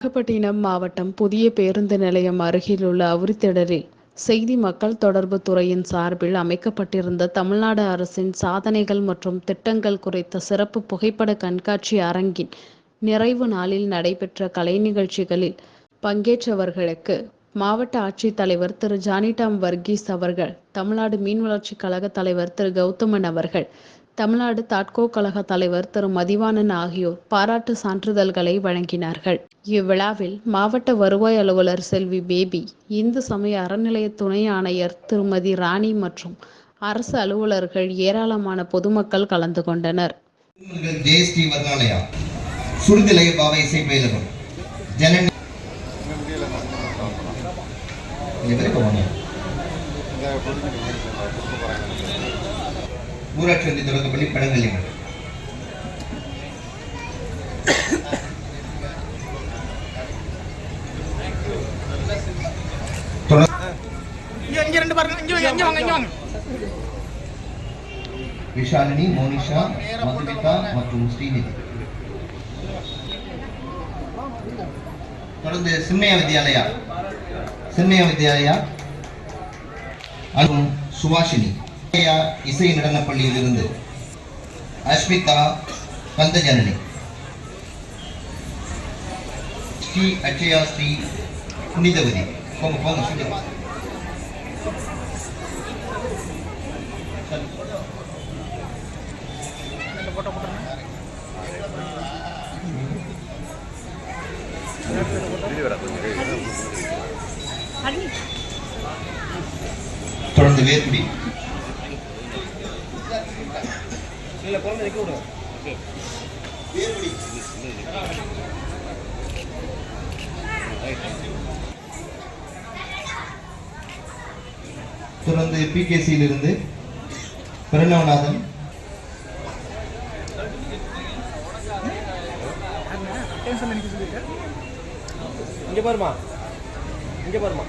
நாகப்பட்டினம் மாவட்டம் புதிய பேருந்து நிலையம் அருகிலுள்ள அவுரித்திடலில் செய்தி மக்கள் தொடர்பு துறையின் சார்பில் அமைக்கப்பட்டிருந்த தமிழ்நாடு அரசின் சாதனைகள் மற்றும் திட்டங்கள் குறித்த சிறப்பு புகைப்பட கண்காட்சி அரங்கின் நிறைவு நாளில் நடைபெற்ற கலை நிகழ்ச்சிகளில் பங்கேற்றவர்களுக்கு மாவட்ட ஆட்சித்தலைவர் திரு ஜானிடாம் வர்கீஸ் அவர்கள் தமிழ்நாடு மீன் வளர்ச்சி கழக தலைவர் திரு கௌதமன் அவர்கள் தமிழ்நாடு தாட்கோ கழக தலைவர் திரு. மதிவாணன் ஆகியோர் பாராட்டு சான்றிதழ்களை வழங்கினார்கள். இவ்விழாவில் மாவட்ட வருவாய் அலுவலர் செல்வி பேபி இந்து சமய அறநிலைய துணை ஆணையர் திருமதி ராணி மற்றும் அரசு அலுவலர்கள் ஏராளமான பொதுமக்கள் கலந்து கொண்டனர். ஊராட்சி ஒன்றிய தொடக்கப்பள்ளி இங்க வாங்க விஷாலினி மோனிஷா மதுமிதா மற்றும் ஸ்ரீநிதி. தொடர்ந்து சின்மயா வித்யாலயா. சின்மயா வித்யாலயா. மற்றும் சுபாஷினி. இசை நடன பள்ளியிலிருந்து அஸ்மிதா கந்தஜனனி ஸ்ரீ அச்சயா ஸ்ரீ புனிதவதி. போங்க போங்க சீக்கிரம் தொடர்ந்து வேர்க்குடி தொடர்ந்து பிகேசியிலிருந்து பிரணவநாதன் டென்ஷன் நினைக்க சொல்லிட்டு இங்க பாருமா. இங்க பாருமா.